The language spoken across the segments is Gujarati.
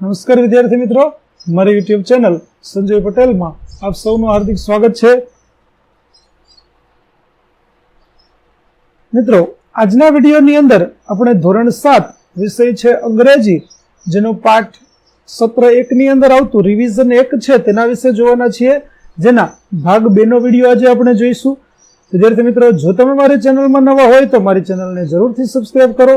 નમસ્કાર વિદ્યાર્થી મિત્રો. મારી યુટ્યુબ ચેનલ સંજય પટેલમાં આપ સૌનું હાર્દિક સ્વાગત છે. મિત્રો, આજના વિડીયોની અંદર આપણે ધોરણ સાત વિષય છે અંગ્રેજી, જેનો પાઠ સત્ર એકની અંદર આવતું રિવિઝન એક છે તેના વિશે જોવાના છીએ. જેના ભાગ બેનો વીડિયો આજે આપણે જોઈશું. વિદ્યાર્થી મિત્રો, જો તમે મારી ચેનલમાં નવા હોય તો મારી ચેનલને જરૂરથી સબસ્ક્રાઈબ કરો.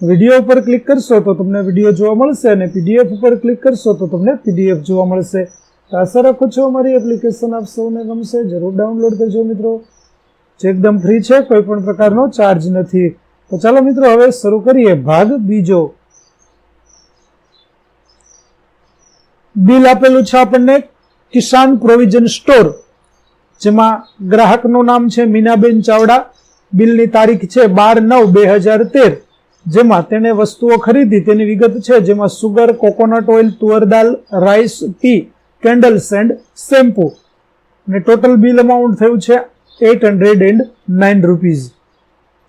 વીડિયો ઉપર ક્લિક કરશો તો તમને વીડિયો જોવા મળશે અને પીડીએફ ઉપર ક્લિક કરશો તો તમને પીડીએફ જોવા મળશે. તો આશા રાખું છું અમારી એપ્લિકેશન આપ સૌને ગમશે. જરૂર ડાઉનલોડ કરજો મિત્રો. જે એકદમ ફ્રી છે, કોઈ પણ પ્રકારનો ચાર્જ નથી. તો ચાલો મિત્રો, હવે શરૂ કરીએ. ભાગ બીજો. બિલ આપેલું છે આપણને કિસાન પ્રોવિઝન સ્ટોર, જેમાં ગ્રાહકનું નામ છે મીનાબેન ચાવડા. બિલની તારીખ છે બાર નવ બે હજાર તેર. જેમાં તેણે વસ્તુઓ ખરીદી, તેની વિગત છે, જેમાં sugar, coconut oil, tuvar dal, rice, tea, candles and shampoo. અને ટોટલ બિલ અમાઉન્ટ થયું છે eight hundred and nine rupees.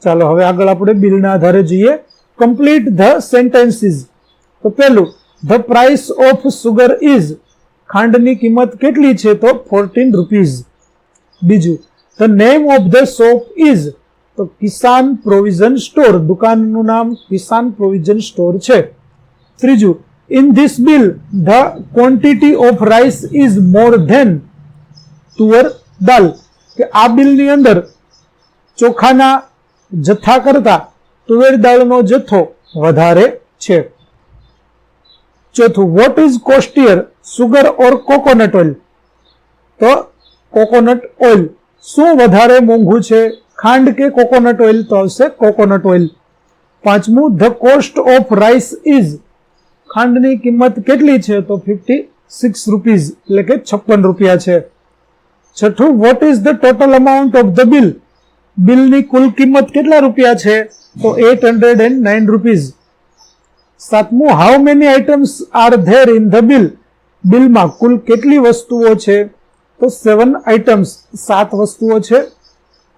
ચાલો, હવે આગળ આપણે બિલના આધારે જોઈએ. Complete the sentences. તો પહેલું, the price of sugar is, ખાંડની કિંમત કેટલી છે? તો ફોર્ટીન રૂપીઝ. બીજું, the name of the shop is તો કિસાન પ્રોવિઝન સ્ટોર દુકાનનું નામ કિસાન પ્રોવિઝન સ્ટોર છે. ત્રીજું in this bill the quantity of rice is more than tuvar dal. કે આ બિલની અંદર ચોખાના જથ્થા કરતા તુવેર દાળનો જથ્થો વધારે છે. ચોથું what is costlier sugar or coconut oil તો કોકોનટ ઓઇલ શું વધારે મોંઘું છે? ખાંડ કે કોકોનટ ઓઇલ તો આવશે. Coconut oil. પાંચમું, the cost of rice is. ખાંડની કિંમત કેટલી છે? તો ફિફ્ટી સિક્સ રૂપીઝ, એટલે કે છપ્પન રૂપિયા છે. છઠ્ઠું, what is the total amount of the bill? બિલની કુલ કિંમત કેટલા રૂપિયા છે? તો eight hundred and nine rupees. સાતમું, how many items are there in the bill? બિલમાં કુલ કેટલી વસ્તુઓ છે? તો સેવન આઇટમ્સ, સાત વસ્તુઓ છે.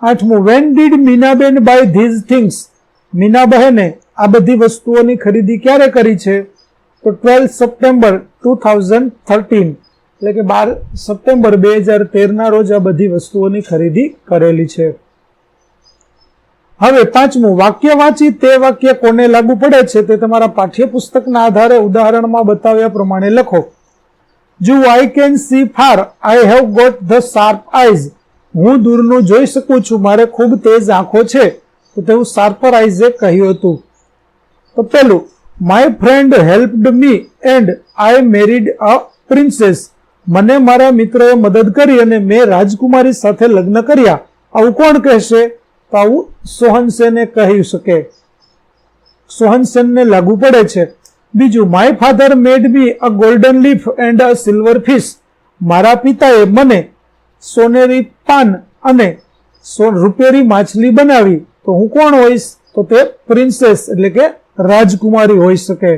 આઠમું when did Meenaben buy these things મીનાબહેને આ બધી વસ્તુઓની ખરીદી ક્યારે કરી છે? તો twelve September two thousand thirteen એટલે કે બાર સપ્ટેમ્બર બે હજાર તેરના રોજ આ બધી વસ્તુઓની ખરીદી કરેલી છે. હવે પાંચમું, વાક્ય વાંચી તે વાક્ય કોને લાગુ પડે છે તે તમારા પાઠ્યપુસ્તકના આધારે ઉદાહરણમાં બતાવ્યા પ્રમાણે લખો. જો I can see far I have got the sharp eyes હું દૂરનું જોઈ શકું છું. મારે ખૂબ તેજ આંખો છે. તો તેવું શાર્પર કહ્યું હતું. તો પેલું my friend helped me and I married a princess મને મારા મિત્રોએ મદદ કરી અને મેં રાજકુમારી સાથે લગ્ન કર્યા. આવું કોણ કહેશે? તો આવું સોહનસેને કહી શકે. સોહનસેનને લાગુ પડે છે. બીજું my father made me a golden leaf and a silver fish મારા પિતાએ મને સોનેરી પાન અને રૂપેરી માછલી બનાવી, તો હું કોણ હોઈશ? તો તે પ્રિન્સેસ, એટલે કે રાજકુમારી હોઈ શકે.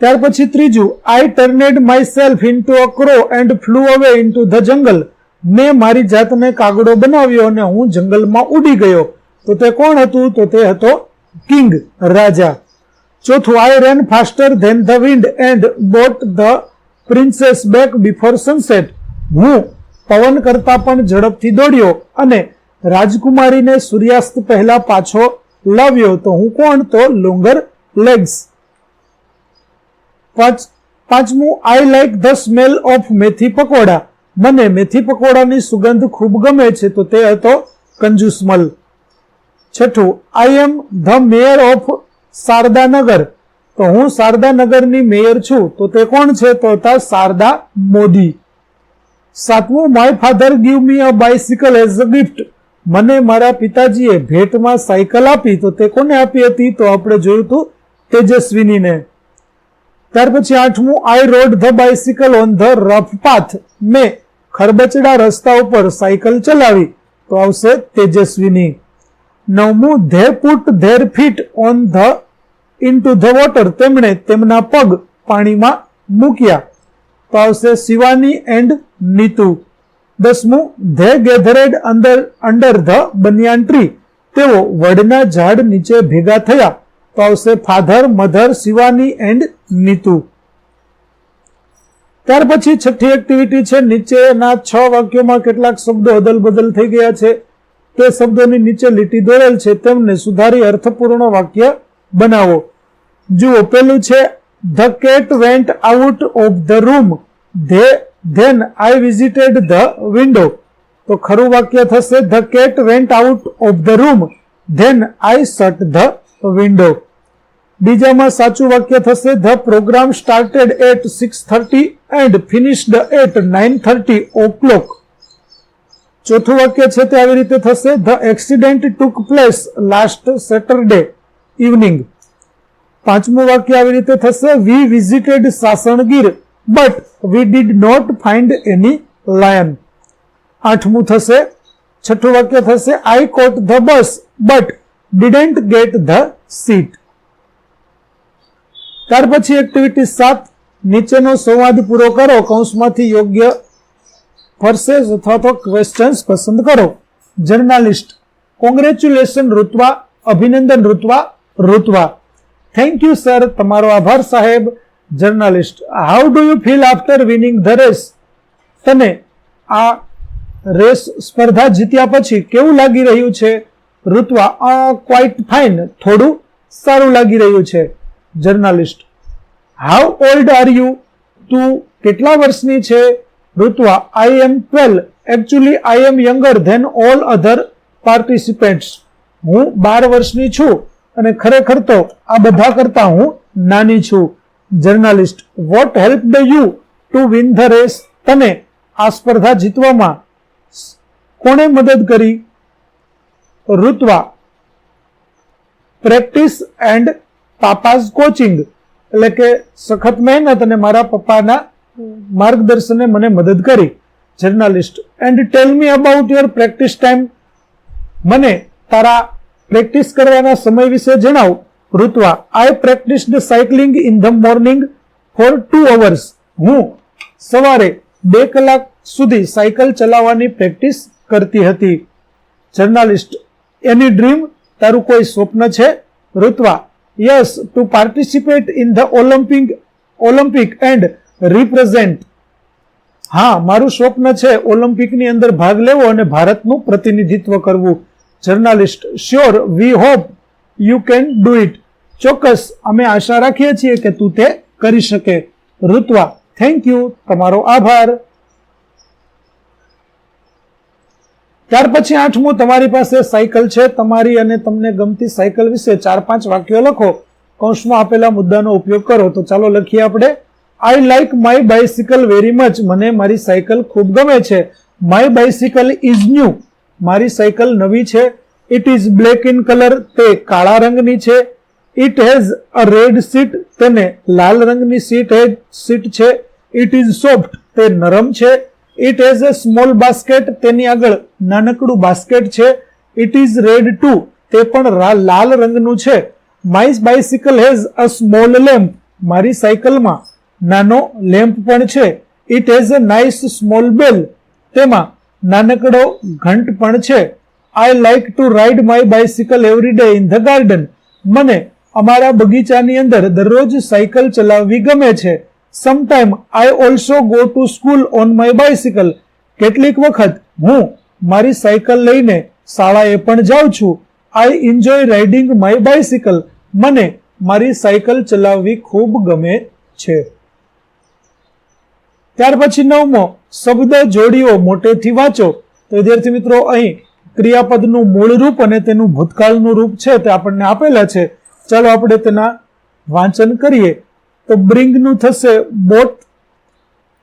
ત્યાર પછી ત્રીજું I turned myself into a crow and flew away into the jungle મેં મારી જાતને કાગડો બનાવ્યો અને હું જંગલમાં ઉડી ગયો. તો તે કોણ હતું? તો તે હતો કિંગ, રાજા. ચોથું I ran faster than the wind and brought the princess back before sunset હું પવન કરતા પણ ઝડપથી દોડ્યો અને રાજકુમારીને સૂર્યાસ્ત પહેલા પાછો લાવ્યો તો હું કોણ? તો લોંગર લેગ્સ. પાંચ, પાંચમું I like the smell of methi pakoda. મને મેથી પકોડાની સુગંધ ખૂબ ગમે છે, તો તે હતો કંજુસમલ છઠ્ઠું I am the mayor of Sharadanagar. તો હું શારદાનગરની મેયર છું, તો તે કોણ છે? તો હતા શારદા મોદી. સાતમું my father give me a bicycle as a gift મને મારા પિતાજીએ ભેટમાં સાયકલ આપી તો તે કોને આપી હતી? તો આપણે જોયું હતું તેજસ્વીનીને. ત્યાર પછી આઠમું I rode the bicycle on the rough path મેં ખરબચડા રસ્તા ઉપર સાયકલ ચલાવી. તો આવશે તેજસ્વીની. નવમું they put their feet on the into the water તેમણે તેમના પગ પાણીમાં મૂક્યા. તો આવશે શિવાની એન્ડ નીતુ. દસમું, ધે ગેધરેડ અંદર, અંડર ધ બનિયાન ટ્રી. તેઓ વડના ઝાડ નીચે ભેગા થયા. તો આવશે father, mother, Shivani and Nitu. ત્યાર પછી છઠ્ઠી એક્ટિવિટી છે, નીચેના છ વાક્યોમાં કેટલાક શબ્દો અદલ બદલ થઈ ગયા છે. તે શબ્દોની નીચે લીટી દોરેલ છે, તેમને સુધારી અર્થપૂર્ણ વાક્ય બનાવો. જુઓ પેલું છે the cat went out of the room they then I visited the window તો ખરું વાક્ય થશે the cat went out of the room then I shut the window બીજામાં સાચું વાક્ય થશે the program started at six thirty and finished at nine thirty o'clock ચોથું વાક્ય છે તે આવી રીતે થશે the accident took place last Saturday evening પાંચમું વાક્ય આવી રીતે થશે. We visited Sasan Gir but we did not find any lion આઠમું થશે. છઠ્ઠું વાક્ય થશે. I caught the bus but didn't get the seat ત્યાર પછી એક્ટિવિટી સાત. નીચેનો સંવાદ પૂરો કરો. કૌંસમાંથી યોગ્ય ફરસેસ અથવા તો ક્વેશ્ચન્સ પસંદ કરો. જર્નાલિસ્ટ કોંગ્રેચ્યુલેશન ઋત્વા અભિનંદન Ritva Ritva thank you sir તમારો આભાર, સાહેબ. Journalist how do you feel after winning the race તને આ રેસ સ્પર્ધા જીત્યા પછી કેવું લાગી રહ્યું છે? ઋત્વા ક્વાઇટ ફાઇન થોડું સારું લાગી રહ્યું છે. Journalist how old are you તું કેટલા વર્ષની છે? Ritva I am twelve actually I am younger than all other participants હું બાર વર્ષની છું. અને ખરેખર તો આ બધા કરતા હું નાની છું. Journalist what help you to win the race તને આ સ્પર્ધા જીતવામાં કોણે મદદ કરી? Ritva practice and papa's coaching એટલે કે સખત મહેનત અને મારા પપ્પાના માર્ગદર્શને મને મદદ કરી. Journalist and tell me about your practice time મને તારા પ્રેક્ટિસ કરવાના સમય વિશે જણાવું. Ritva I practised cycling in the morning for two hours હું સવારે બે કલાક સુધી સાયકલ ચલાવવાની પ્રેક્ટિસ કરતી હતી. જર્નાલિસ્ટ એની ડ્રીમ તારું કોઈ સ્વપ્ન છે? Ritva yes to participate in the Olympic Olympic and represent હા, મારું સ્વપ્ન છે ઓલિમ્પિકની અંદર ભાગ લેવો અને ભારતનું પ્રતિનિધિત્વ કરવું. Journalist. Sure we hope you can do it ચોક્કસ, અમે આશા રાખીએ છીએ કે તું તે કરી શકે. ઋત્વા થેન્ક યુ તમારો આભાર. ત્યાર પછી આઠમું, તમારી પાસે સાયકલ છે. તમારી અને તમને ગમતી સાયકલ વિશે ચાર પાંચ વાક્યો લખો. કૌંસમાં આપેલા મુદ્દાનો ઉપયોગ કરો. તો ચાલો લખીએ આપણે. I like my bicycle very much મને મારી સાયકલ ખૂબ ગમે છે. માય બાઇસિકલ ઇઝ ન્યૂ મારી સાયકલ નવી છે. It is black in colour તે કાળા રંગની છે. It has a red seat તેને લાલ રંગની સીટ હેઝ સીટ છે. ઇટ ઇઝ સોફ્ટ તે નરમ છે. It has a small basket તેની આગળ નાનકડું બાસ્કેટ છે. ઇટ ઇઝ રેડ ટુ તે પણ લાલ રંગનું છે. My bicycle has a small lamp મારી સાયકલમાં નાનો લેમ્પ પણ છે. It has a nice small bell તેમાં નાનકડો ઘંટ પણ છે. I like to ride my bicycle every day in the garden મને અમારા બગીચાની અંદર દરરોજ સાયકલ ચલાવવી ગમે છે. Sometime I also go to school on my bicycle કેટલીક વખત હું મારી સાયકલ લઈને શાળાએ પણ જાઉં છું. I enjoy riding my bicycle મને મારી સાયકલ ચલાવવી ખૂબ ગમે છે. ત્યાર પછી નવમો, શબ્દ જોડીઓ મોટેથી વાંચો. તો વિદ્યાર્થી મિત્રો, અહીં ક્રિયાપદનું મૂળ રૂપ અને તેનું ભૂતકાળનું રૂપ છે તે આપણને આપેલા છે. ચાલો આપણે તેના વાંચન કરીએ. તો બ્રિંગનું થશે બોટ,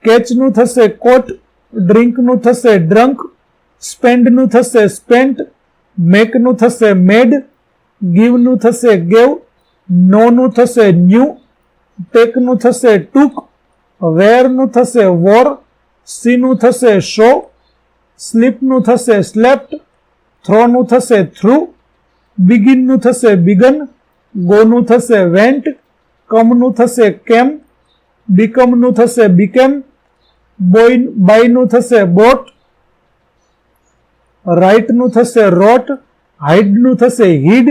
કેચનું થશે કોટ, ડ્રિંકનું થશે ડ્રંક, સ્પેન્ડનું થશે સ્પેન્ટ, મેકનું થશે મેડ, ગીવનું થશે ગેવ, નોનું થશે ન્યૂ, ટેકનું થશે ટૂંક વેરનું થશે વોર, સીનું થશે શો, સ્લીપનું થશે સ્લેપ્ટ, થ્રોનું થશે થ્રુ, બિગિનનું થશે બિગન, ગોનું થશે વેન્ટ, કમનું થશે કેમ, બીકમનું થશે બીકેમ, બોઈન બાયનું થશે બોટ રાઇટનું થશે રોટ હાઇડનું થશે હિડ,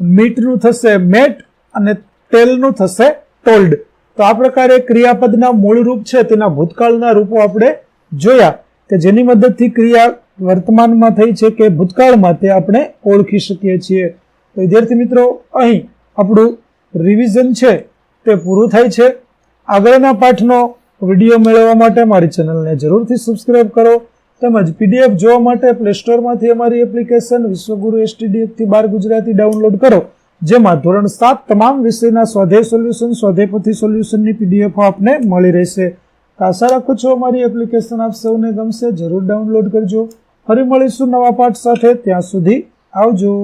મીટનું થશે મેટ અને તેલનું થશે ટોલ્ડ. તો આ પ્રકારે ક્રિયાપદના મૂળ રૂપ છે, તેના ભૂતકાળના રૂપો આપણે જોયા કે જેની મદદથી ક્રિયા વર્તમાનમાં થઈ છે કે ભૂતકાળમાં તે આપણે ઓળખી શકીએ છીએ. તો વિદ્યાર્થી મિત્રો, અહીં આપણું રિવિઝન છે, તે પૂરું થાય છે. આગળના પાઠનો વીડિયો મેળવવા માટે મારી ચેનલને જરૂરથી સબસ્ક્રાઇબ કરો. તેમજ પીડીએફ જોવા માટે પ્લે સ્ટોરમાંથી અમારી એપ્લિકેશન વિશ્વગુરુ એસટીડીએફથી બાર ગુજરાતી ડાઉનલોડ કરો. જેમાં ધોરણ સાત તમામ વિષયના સ્વાધ્યાય સોલ્યુશન સ્વાધ્યાયપોથી સોલ્યુશનની પીડીએફ આપને મળી રહેશે. તો આશા રાખું છું અમારી એપ્લિકેશન આપ સૌને ગમશે. જરૂર ડાઉનલોડ કરજો. ફરી મળીશું નવા પાઠ સાથે. ત્યાં સુધી આવજો.